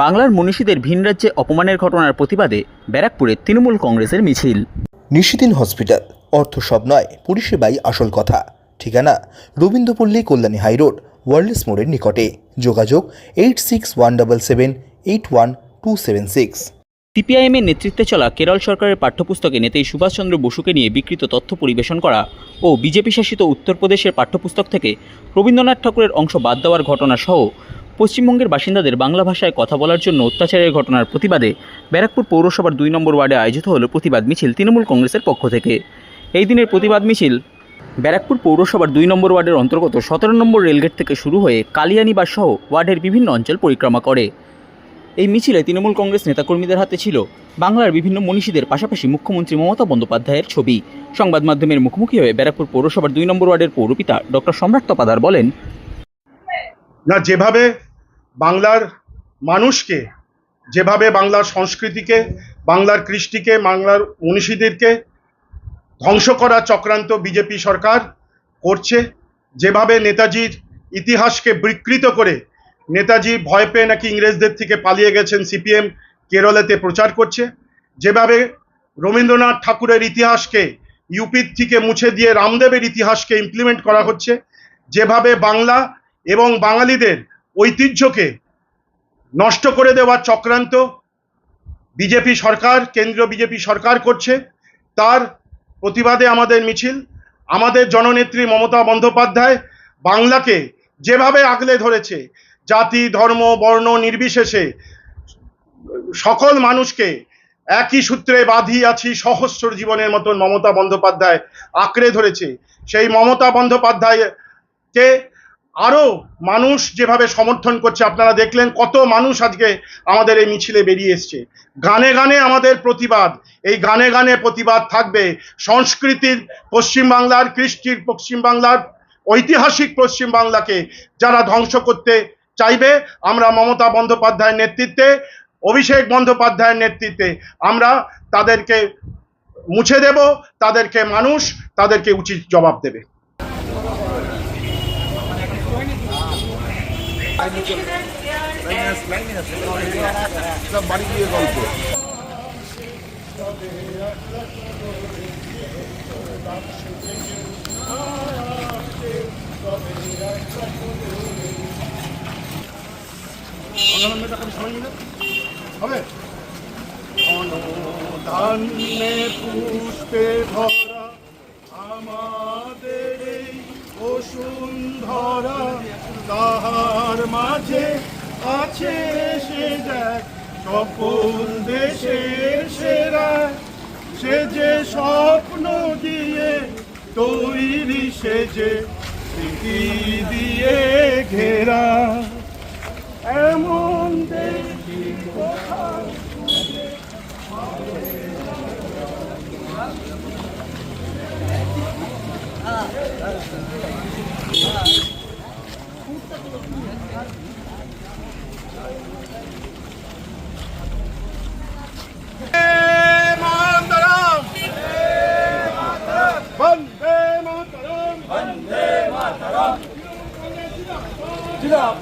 বাংলার মনীষীদের ভিন রাজ্যে অপমানের ঘটনার প্রতিবাদে ব্যারাকপুরে তৃণমূল কংগ্রেসের মিছিল। নিশিদিন হসপিটাল অর্থ সব নয় পরিষেবাই আসল কথা। ঠিকানা রবীন্দ্রপল্লী কল্যাণী হাইরোড ওয়ার্ল্ডস মোড়ের নিকটে। যোগাযোগ eight six one double seven eight one two seven six. সিপিআইএমের নেতৃত্বে চলা কেরল সরকারের পাঠ্যপুস্তকে নেতাই সুভাষচন্দ্র বসুকে নিয়ে বিকৃত তথ্য পরিবেশন করা ও বিজেপি শাসিত উত্তরপ্রদেশের পাঠ্যপুস্তক থেকে রবীন্দ্রনাথ ঠাকুরের অংশ বাদ দেওয়ার ঘটনা সহ পশ্চিমবঙ্গের বাসিন্দাদের বাংলা ভাষায় কথা বলার জন্য অত্যাচারের ঘটনার প্রতিবাদে ব্যারাকপুর পৌরসভার দুই নম্বর ওয়ার্ডে আয়োজিত হল প্রতিবাদ মিছিল তৃণমূল কংগ্রেসের পক্ষ থেকে। এই দিনের প্রতিবাদ মিছিল ব্যারাকপুর পৌরসভার দুই নম্বর ওয়ার্ডের অন্তর্গত সতেরো নম্বর রেলগেট থেকে শুরু হয়ে কালিয়ানিবাস সহ ওয়ার্ডের বিভিন্ন অঞ্চল পরিক্রমা করে। এই মিছিলে তৃণমূল কংগ্রেস নেতাকর্মীদের হাতে ছিল বাংলার বিভিন্ন মনীষীদের পাশাপাশি মুখ্যমন্ত্রী মমতা বন্দ্যোপাধ্যায়ের ছবি। সংবাদ মাধ্যমের মুখোমুখি হয়ে ব্যারাকপুর পৌরসভার দুই নম্বর ওয়ার্ডের পৌরপিতা ডক্টর সম্রাট তপাদার বলেন, না, যেভাবে বাংলার মানুষকে, যেভাবে বাংলার সংস্কৃতিকে, বাংলার কৃষ্টিকে, বাংলার মনীষীদেরকে ধ্বংস করার চক্রান্ত বিজেপি সরকার করছে, যেভাবে নেতাজির ইতিহাসকে বিকৃত করে নেতাজি ভয় পেয়ে নাকি ইংরেজদের থেকে পালিয়ে গেছেন সিপিএম কেরলেতে প্রচার করছে, যেভাবে রবীন্দ্রনাথ ঠাকুরের ইতিহাসকে ইউপির থেকে মুছে দিয়ে রামদেবের ইতিহাসকে ইমপ্লিমেন্ট করা হচ্ছে, যেভাবে বাংলা এবং বাঙালিদের ঐতিহ্যকে নষ্ট করে দেওয়ার চক্রান্ত বিজেপি সরকার, কেন্দ্রীয় বিজেপি সরকার করছে। তার প্রতিবাদে আমাদের মিছিল, আমাদের জননেত্রী মমতা বন্দ্যোপাধ্যায় বাংলাকে যেভাবে আগলে ধরেছে, জাতি, ধর্ম, বর্ণ নির্বিশেষে সকল মানুষকে একই সূত্রে বাঁধি আছি সহস্র জীবনের মতন মমতা বন্দ্যোপাধ্যায় আঁকড়ে ধরেছে। সেই মমতা বন্দ্যোপাধ্যায়কে আরও মানুষ যেভাবে সমর্থন করছে, আপনারা দেখলেন কত মানুষ আজকে আমাদের এই মিছিলে বেরিয়ে এসছে। গানে গানে আমাদের প্রতিবাদ, এই গানে গানে প্রতিবাদ থাকবে। সংস্কৃতির পশ্চিমবাংলার, কৃষ্টির পশ্চিমবাংলার, ঐতিহাসিক পশ্চিমবাংলাকে যারা ধ্বংস করতে চাইবে, আমরা মমতা বন্দ্যোপাধ্যায়ের নেতৃত্বে, অভিষেক বন্দ্যোপাধ্যায়ের নেতৃত্বে আমরা তাদেরকে মুছে দেব, তাদেরকে মানুষ, তাদেরকে উচিত জবাব দেবে। ধান্যে পুষ্পে ভরা আমাদের এই বসুন্ধরা তাহার মাঝে আছে সে দেখ সকল দেশের সেরা। সে যে স্বপ্ন দিয়ে তৈরি, সে যে দিয়ে ঘেরা।